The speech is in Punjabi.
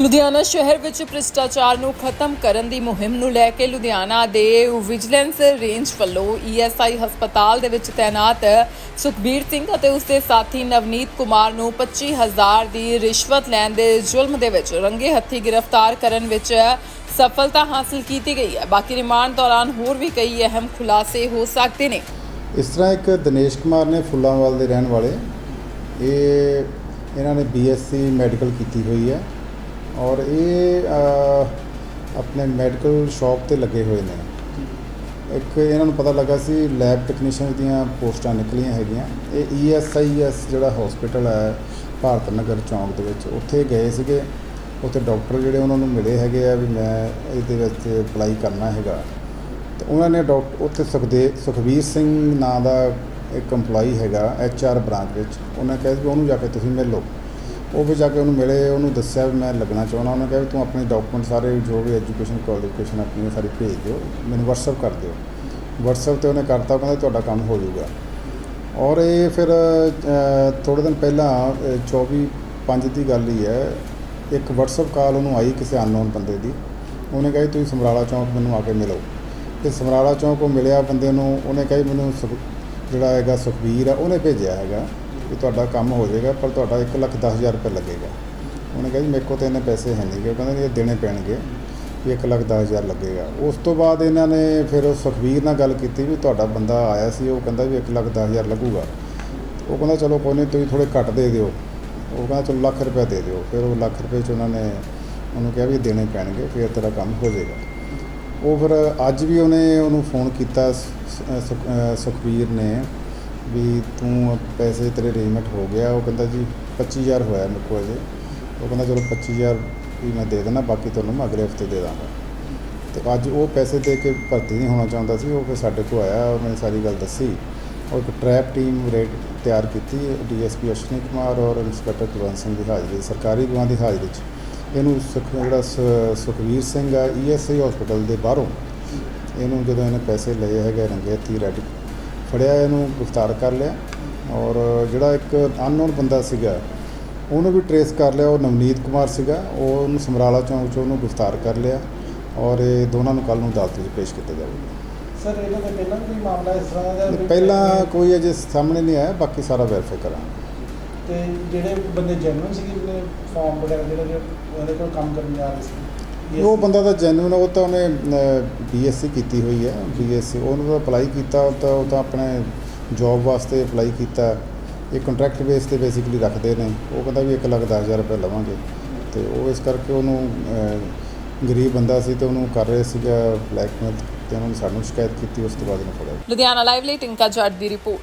ਲੁਧਿਆਣਾ ਸ਼ਹਿਰ ਵਿੱਚ ਭ੍ਰਿਸ਼ਟਾਚਾਰ ਨੂੰ ਖਤਮ ਕਰਨ ਦੀ ਮੁਹਿੰਮ ਨੂੰ ਲੈ ਕੇ ਲੁਧਿਆਣਾ ਦੇ ਵਿਜੀਲੈਂਸ ਰੇਂਜ ਵੱਲੋਂ ਈਐਸਆਈ ਹਸਪਤਾਲ ਦੇ ਵਿੱਚ ਤਾਇਨਾਤ ਸੁਖਬੀਰ ਸਿੰਘ ਅਤੇ ਉਸ ਦੇ ਸਾਥੀ ਨਵਨੀਤ ਕੁਮਾਰ ਨੂੰ 25000 ਦੀ ਰਿਸ਼ਵਤ ਲੈਣ ਦੇ ਜ਼ੁਲਮ ਦੇ ਵਿੱਚ ਰੰਗੇ ਹੱਥੀ ਗ੍ਰਿਫਤਾਰ ਕਰਨ ਵਿੱਚ ਸਫਲਤਾ ਹਾਸਲ ਕੀਤੀ ਗਈ ਹੈ। ਬਾਕੀ ਰਿਮਾਂਡ ਦੌਰਾਨ ਹੋਰ ਵੀ ਕਈ ਅਹਿਮ ਖੁਲਾਸੇ ਹੋ ਸਕਦੇ ਨੇ। ਇਸ ਤਰ੍ਹਾਂ ਇੱਕ ਦਿਨੇਸ਼ ਕੁਮਾਰ ਨੇ ਫੁੱਲਾਂਵਾਲ ਦੇ ਰਹਿਣ ਵਾਲੇ। ਇਹ, ਇਹਨਾਂ ਨੇ ਬੀਐਸਸੀ ਮੈਡੀਕਲ ਕੀਤੀ ਹੋਈ ਹੈ। ਔਰ ਇਹ ਆਪਣੇ ਮੈਡੀਕਲ ਸ਼ਾਪ ਤੇ ਲੱਗੇ ਹੋਏ ਨੇ। ਇੱਕ ਇਹਨਾਂ ਨੂੰ ਪਤਾ ਲੱਗਾ ਸੀ ਲੈਬ ਟੈਕਨੀਸ਼ੀਅਨ ਦੀਆਂ ਪੋਸਟਾਂ ਨਿਕਲੀਆਂ ਹੈਗੀਆਂ। ਇਹ E ਈਐਸਆਈਐਸ ਜਿਹੜਾ ਹਸਪੀਟਲ ਹੈ, ਭਾਰਤ ਨਗਰ ਚੌਂਕ ਦੇ ਵਿੱਚ, ਉੱਥੇ ਗਏ ਸੀਗੇ। ਉੱਥੇ ਡਾਕਟਰ ਜਿਹੜੇ ਉਹਨਾਂ ਨੂੰ ਮਿਲੇ ਹੈਗੇ ਆ ਵੀ ਮੈਂ ਇਹਦੇ ਵਿੱਚ ਅਪਲਾਈ ਕਰਨਾ ਹੈਗਾ। ਤੇ ਉਹਨਾਂ ਨੇ ਡਾਕਟਰ ਉੱਥੇ ਸੁਖਦੇ ਸੁਖਵੀਰ ਸਿੰਘ ਨਾਂ ਦਾ ਇੱਕ EMPLOYEE ਹੈਗਾ ਐਚਆਰ ਬ੍ਰਾਂਚ ਵਿੱਚ। ਉਹਨਾਂ ਕਿਹਾ ਵੀ ਉਹਨੂੰ ਜਾ ਕੇ ਤੁਸੀਂ ਮਿਲ ਲਓ। ਉਹ ਵੀ ਜਾ ਕੇ ਉਹਨੂੰ ਮਿਲੇ ਉਹਨੂੰ ਦੱਸਿਆ ਵੀ ਮੈਂ ਲੱਗਣਾ ਚਾਹੁੰਦਾ ਉਹਨੇ ਕਿਹਾ ਵੀ ਤੂੰ ਆਪਣੇ ਡਾਕੂਮੈਂਟ ਸਾਰੇ ਜੋ ਵੀ ਐਜੂਕੇਸ਼ਨ ਕੁਆਲੀਫਿਕੇਸ਼ਨ ਆਪਣੀ ਸਾਰੀ ਭੇਜ ਦਿਓ ਮੈਨੂੰ WhatsApp ਕਰ ਦਿਓ। WhatsApp ਤੇ ਉਹਨੇ ਕਰਤਾ ਉਹ ਕਹਿੰਦਾ ਤੁਹਾਡਾ ਕੰਮ ਹੋ ਜਾਊਗਾ। ਔਰ ਇਹ ਫਿਰ ਥੋੜੇ ਦਿਨ ਪਹਿਲਾਂ ਅ, 24 5 ਦੀ ਗੱਲ ਹੀ ਹੈ ਇੱਕ WhatsApp ਕਾਲ ਉਹਨੂੰ ਆਈ ਕਿਸੇ ਅਨਨੋਨ ਬੰਦੇ ਦੀ। ਉਹਨੇ ਕਿਹਾ ਜੀ ਤੁਸੀਂ ਸਮਰਾਲਾ ਚੌਂਕ ਮੈਨੂੰ ਆ ਕੇ ਮਿਲੋ। ਤੇ ਸਮਰਾਲਾ ਚੌਂਕ ਉਹ ਮਿਲਿਆ ਬੰਦੇ ਨੂੰ ਉਹਨੇ ਕਿਹਾ ਜੀ ਮੈਨੂੰ ਸੁਖ- ਜਿਹੜਾ ਹੈਗਾ ਸੁਖਬੀਰ ਆ ਉਹਨੇ ਭੇਜਿਆ ਹੈਗਾ। ਵੀ ਤੁਹਾਡਾ ਕੰਮ ਹੋ ਜਾਏਗਾ, ਪਰ ਤੁਹਾਡਾ 1 ਲੱਖ ਦਸ ਹਜ਼ਾਰ ਰੁਪਏ ਲੱਗੇਗਾ। ਉਹਨੇ ਕਿਹਾ ਜੀ, ਮੇਰੇ ਕੋਲ ਤਾਂ ਇੰਨੇ ਪੈਸੇ ਹੈ ਨਹੀਂ ਗੇ। ਉਹ ਕਹਿੰਦੇ ਵੀ ਇਹ ਦੇਣੇ ਪੈਣਗੇ ਵੀ 1 ਲੱਖ ਦਸ ਹਜ਼ਾਰ ਲੱਗੇਗਾ। ਉਸ ਤੋਂ ਬਾਅਦ ਇਹਨਾਂ ਨੇ ਫਿਰ ਉਹ ਸੁਖਬੀਰ ਨਾਲ ਗੱਲ ਕੀਤੀ ਵੀ ਤੁਹਾਡਾ ਬੰਦਾ ਆਇਆ ਸੀ, ਉਹ ਕਹਿੰਦਾ ਵੀ 1 ਲੱਖ ਦਸ ਹਜ਼ਾਰ ਲੱਗੂਗਾ। ਉਹ ਕਹਿੰਦਾ, ਚਲੋ ਕੋਈ ਨਹੀਂ, ਤੁਸੀਂ ਥੋੜੇ ਘੱਟ ਦੇ ਦਿਓ। ਉਹ ਕਹਿੰਦਾ, ਚਲੋ ਲੱਖ ਰੁਪਏ ਦੇ ਦਿਓ। ਫਿਰ ਉਹ ਲੱਖ ਰੁਪਏ ਚ ਉਹਨਾਂ ਨੇ ਉਹਨੂੰ ਕਿਹਾ ਵੀ ਦੇਣੇ ਪੈਣਗੇ ਫਿਰ ਤੇਰਾ ਕੰਮ ਹੋ ਜਾਏਗਾ। ਉਹ ਫਿਰ ਅੱਜ ਵੀ ਉਹਨੇ ਉਹਨੂੰ ਫੋਨ ਕੀਤਾ ਸ- ਸੁਖਬੀਰ ਨੇ ਵੀ ਤੂੰ ਪੈਸੇ ਤੇਰੇ ਅਰੇਂਜਮੈਂਟ ਹੋ ਗਿਆ। ਉਹ ਕਹਿੰਦਾ ਜੀ 25000 ਹੋਇਆ ਮੇਰੇ ਕੋਲ ਅਜੇ ਉਹ ਕਹਿੰਦਾ ਚਲੋ 25000 ਵੀ ਮੈਂ ਦੇ ਦੇਣਾ ਬਾਕੀ ਤੁਹਾਨੂੰ ਮੈਂ ਅਗਲੇ ਹਫ਼ਤੇ ਦੇ ਦਾਂਗਾ। ਤੇ ਅੱਜ ਉਹ ਪੈਸੇ ਦੇ ਕੇ ਭਰਤੀ ਨਹੀਂ ਹੋਣਾ ਚਾਹੁੰਦਾ ਸੀ, ਉਹ ਫਿਰ ਸਾਡੇ ਕੋਲ ਆਇਆ, ਉਹਨੇ ਸਾਰੀ ਗੱਲ ਦੱਸੀ। ਔਰ ਇੱਕ ਟਰੈਪ ਟੀਮ ਰੇਡ ਤਿਆਰ ਕੀਤੀ, ਡੀਐਸਪੀ ਅਸ਼ਵਨੀ ਕੁਮਾਰ ਔਰ ਇੰਸਪੈਕਟਰ ਕੁਲਵੰਤ ਸਿੰਘ ਦੀ ਹਾਜ਼ਰੀ, ਸਰਕਾਰੀ ਗਵਾਹ ਦੀ ਹਾਜ਼ਰੀ 'ਚ। ਇਹਨੂੰ ਸੁਖ, ਜਿਹੜਾ ਸ- ਸੁਖਵੀਰ ਸਿੰਘ ਆ ਈਐਸਆਈ ਹਸਪੀਟਲ ਦੇ ਬਾਹਰੋਂ। ਇਹਨੂੰ ਜਦੋਂ ਇਹਨੇ ਪੈਸੇ ਲਏ ਹੈਗੇ ਰੰਗੇ ਹੱਥੀਂ ਰੈਡ ਫੜਿਆ ਇਹਨੂੰ ਗ੍ਰਿਫਤਾਰ ਕਰ ਲਿਆ ਔਰ ਜਿਹੜਾ ਇੱਕ ਅਨਨੋਨ ਬੰਦਾ ਸੀਗਾ ਉਹਨੂੰ ਵੀ ਟਰੇਸ ਕਰ ਲਿਆ ਉਹ ਨਵਨੀਤ ਕੁਮਾਰ ਸੀਗਾ ਉਹ ਉਹਨੂੰ ਸਮਰਾਲਾ ਚੌਂਕ 'ਚੋਂ ਉਹਨੂੰ ਗ੍ਰਿਫਤਾਰ ਕਰ ਲਿਆ ਔਰ ਇਹ ਦੋਨਾਂ ਨੂੰ ਕੱਲ ਨੂੰ ਅਦਾਲਤ ਵਿੱਚ ਪੇਸ਼ ਕੀਤਾ ਜਾਵੇਗਾ। ਸਰ ਇਹਨਾਂ ਦਾ ਪਹਿਲਾਂ ਕੋਈ ਮਾਮਲਾ ਇਸ ਤਰ੍ਹਾਂ ਦਾ ਪਹਿਲਾਂ ਕੋਈ ਅਜੇ ਸਾਹਮਣੇ ਨਹੀਂ ਆਇਆ ਬਾਕੀ ਸਾਰਾ ਵੈਰੀਫਾਈ ਕਰਾਂਗੇ। ਤੇ ਜਿਹੜੇ ਬੰਦੇ ਜੈਨੂਨ ਸੀਗੇ ਜਿਹੜੇ ਫਾਰਮ ਵਗੈਰਾ ਜਿਹੜੇ ਉਹਦੇ ਕੋਲ ਕੰਮ ਕਰਨ ਜਾ ਰਹੇ ਸੀ? ਉਹ ਬੰਦਾ ਤਾਂ ਜੈਨੂਨ ਉਹ ਤਾਂ ਉਹਨੇ ਬੀਐਸਸੀ ਕੀਤੀ ਹੋਈ ਹੈ ਬੀਐਸਸੀ ਉਹਨੂੰ ਤਾਂ ਅਪਲਾਈ ਕੀਤਾ ਉਹ ਤਾਂ ਉਹ ਤਾਂ ਆਪਣੇ ਜੌਬ ਵਾਸਤੇ ਅਪਲਾਈ ਕੀਤਾ। ਇਹ ਕੰਟਰੈਕਟ ਬੇਸ ਤੇ ਬੇਸਿਕਲੀ ਰੱਖਦੇ ਨੇ। ਉਹ ਕਹਿੰਦਾ ਵੀ 1 ਲੱਖ ਦਸ ਹਜ਼ਾਰ ਰੁਪਏ ਲਵਾਂਗੇ। ਤੇ ਉਹ ਇਸ ਕਰਕੇ ਉਹਨੂੰ ਗਰੀਬ ਬੰਦਾ ਸੀ ਤੇ ਉਹਨੂੰ ਕਰ ਰਹੇ ਸੀਗਾ ਬਲੈਕਮੇਲ ਤੇ ਉਹਨਾਂ ਨੇ ਸਾਨੂੰ ਸ਼ਿਕਾਇਤ ਕੀਤੀ ਉਸ ਤੋਂ ਬਾਅਦ ਇਹਨੂੰ ਫੜਿਆ। ਲੁਧਿਆਣਾ ਲਾਈਵ ਲਈ ਟਿੰਕਾ ਜੱਟ ਦੀ ਰਿਪੋਰਟ।